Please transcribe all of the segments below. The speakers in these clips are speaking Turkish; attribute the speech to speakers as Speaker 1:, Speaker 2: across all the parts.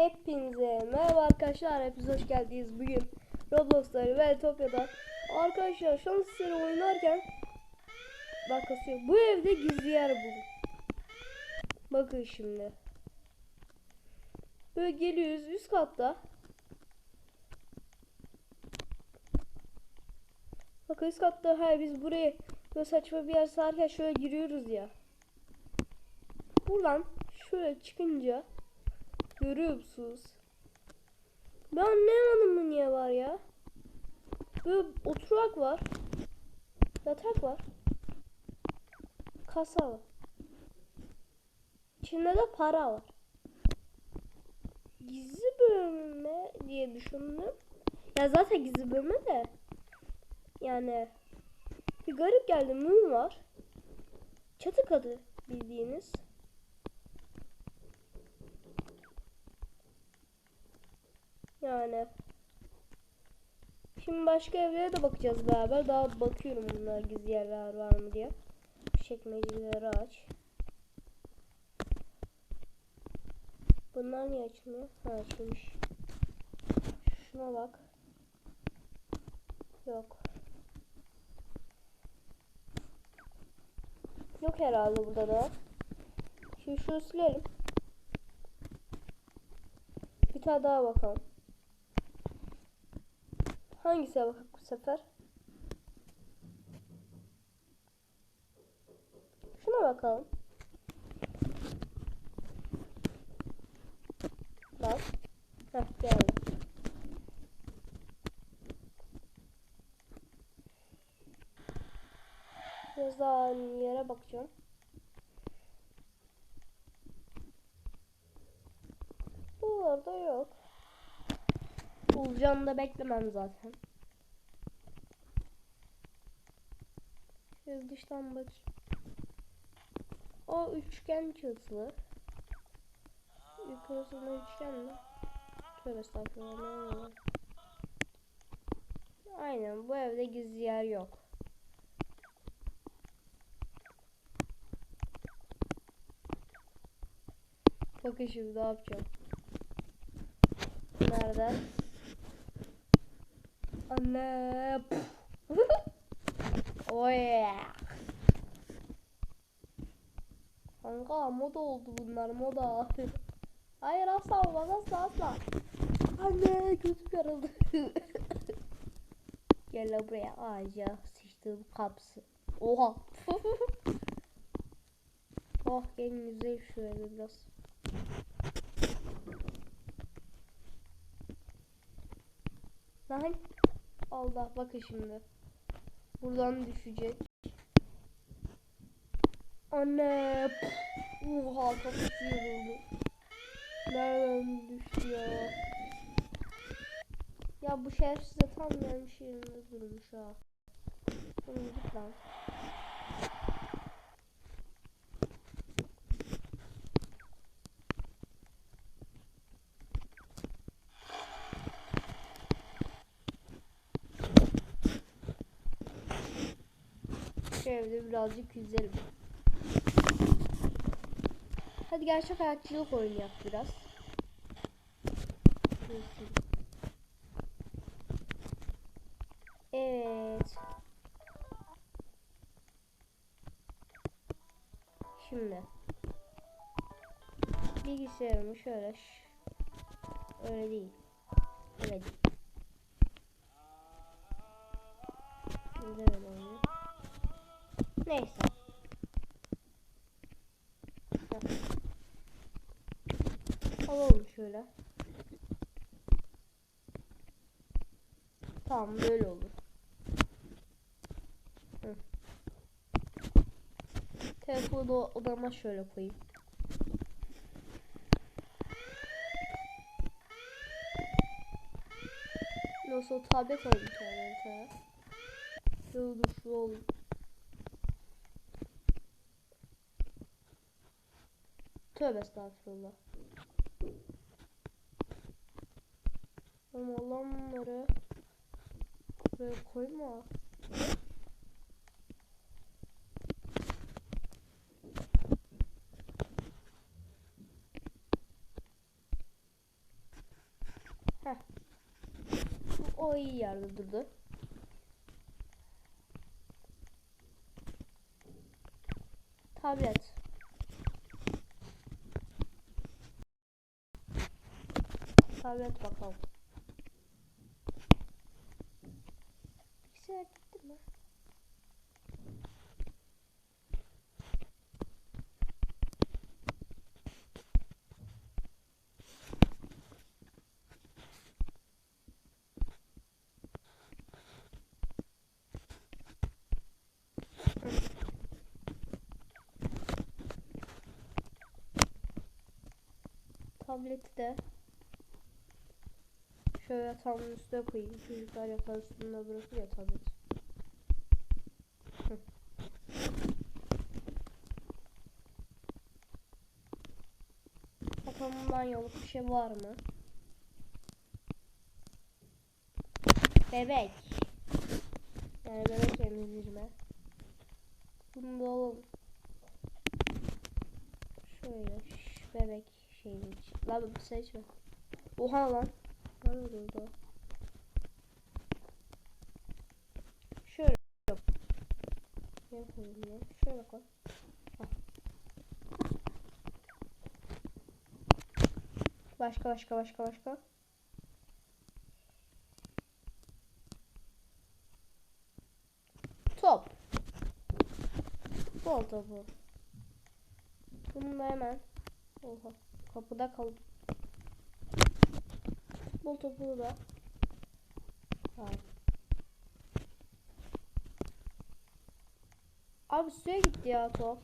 Speaker 1: Hepinize merhaba arkadaşlar. Hepiniz hoş geldiniz. Bugün Roblox'ta ve Topya'da arkadaşlar şans eseri oynarken bak. Bu evde gizli yer buldum. Bakın şimdi. Böyle geliyoruz üst katta. Bakın üst katta hayır biz buraya böyle saçma bir yer sararken şöyle giriyoruz ya. Buradan şöyle çıkınca Görüyor musunuz? Ben anlayamadım bu niye var ya. Böyle oturak var. Yatak var. Kasa var. İçinde de para var. Gizli bölüm diye düşündüm. Ya zaten gizli bölümü de. Yani bir garip geldi. Mum var. Çatı katı bildiğiniz. Yani. Şimdi başka evlere de bakacağız beraber. Daha bakıyorum bunlar gizli yerler var mı diye. Çekmeceleri aç. Bunlar niye açmıyor? Ha açılmış. Şuna bak. Yok. Yok herhalde burada da. Şimdi şunu silelim. Bir tane daha bakalım. Hangisine bakalım bu sefer? Şuna bakalım. Bak. Heh geldi. Biraz daha yere bakacağım. Bu orada yok. Bulacağını da beklemem zaten. Şöyle dıştan bak. O üçgen çatılı. Yukarısında üçgen mi? Tövbe estağfurullah. Aynen bu evde gizli yer yok. Bakın şimdi ne yapacağım. Nerede? Anne. yeah. Kanka moda oldu bunlar moda. Hayır asla olmaz asla asla. Anne gözüm yarıldı. Gel buraya ağaca sıçtığım kapsı. Oha. oh yüzeyim şöyle biraz. Lan Allah bakın şimdi. Buradan düşecek. Anne. Oha kafası yoruldu. Nereden düştü ya? Ya bu şerefsiz de tam gelmiş yerinde durmuş ha. Bunu git lan. Şu evde birazcık yüzelim. Hadi gerçek hayatçılık oynayak biraz. Evet. Şimdi bilgisayarımı şöyle öyle değil. Öyle değil. Neyse. Alalım şöyle. Tamam böyle olur. Telefonu da odama şöyle koyayım. Nasıl tablet alayım internete. Dur dur şu olur. Tövbe estağfurullah. Ama olanları böyle koyma. Heh. O iyi yerde durdu. Tablet. Tablet bakalım. Bilgisayar gitti mi? Tableti de şöyle yatağımın üstüne koyayım. Çocuklar yatağın üstünde bırakır ya. Bakalım bundan yoluk bir şey var mı? Bebek. Yani bebek emzirme. Bunu da alalım. Şöyle bebek şeyin için. Lan seçme. Oha lan. Ne oldu orada? Şöyle yap. Ne koyayım ya? Şöyle koy. Başka başka başka başka. Top. Bol topu. Bunu da hemen Oha. Kapıda kaldım. Bol topu da. Hayır. Abi suya gitti ya top.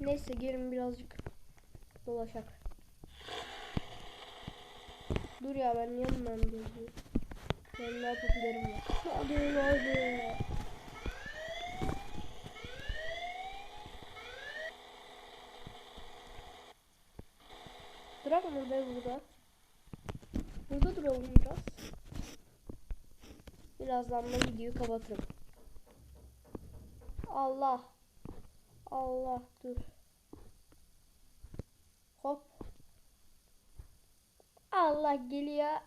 Speaker 1: Neyse gelin birazcık dolaşak. Dur ya ben yanından geziyorum. Ben ne yapabilirim ya. Hadi hadi. Mı be burada? Burada duralım biraz. Birazdan da videoyu kapatırım. Allah. Allah dur. Hop. Allah geliyor.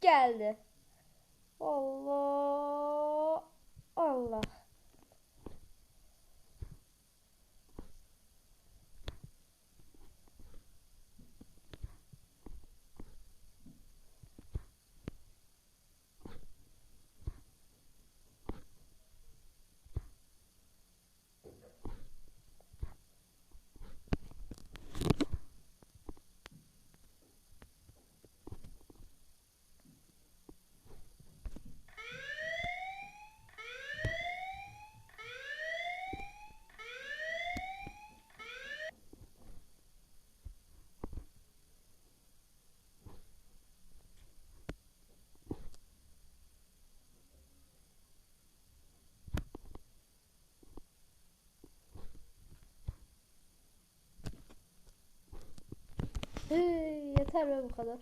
Speaker 1: Geldi. Allah. Allah. Yeter be bu kadar.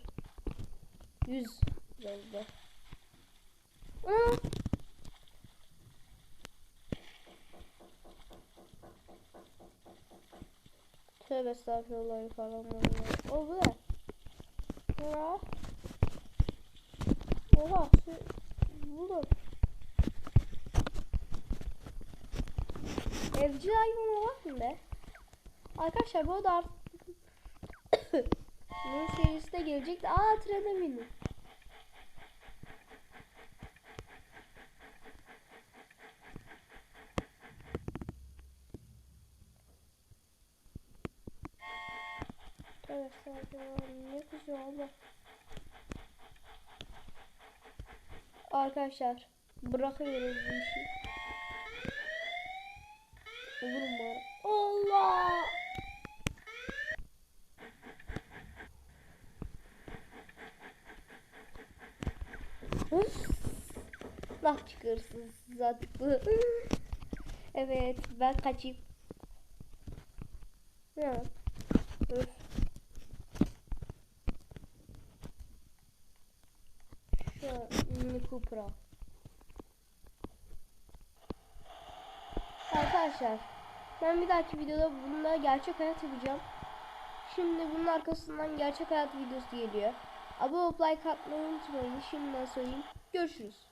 Speaker 1: 100 yazdı. Tövbe estağfurullah falan O bu ne? Ya. Oha. Buldum. Evcil hayvan var mı be? Arkadaşlar bu da artık bunun serisi de gelecek. Aa trene bindim. Arkadaşlar bırakıyoruz bu işi. Olur mu bari? Allah! Laf çıkarsın zaten. evet ben kaçayım. Ya. Şu mini Cooper'a. Arkadaşlar ben bir dahaki videoda bununla gerçek hayat yapacağım. Şimdi bunun arkasından gerçek hayat videosu geliyor. Abone olup like atmayı unutmayın. Şimdiden söyleyeyim. Görüşürüz.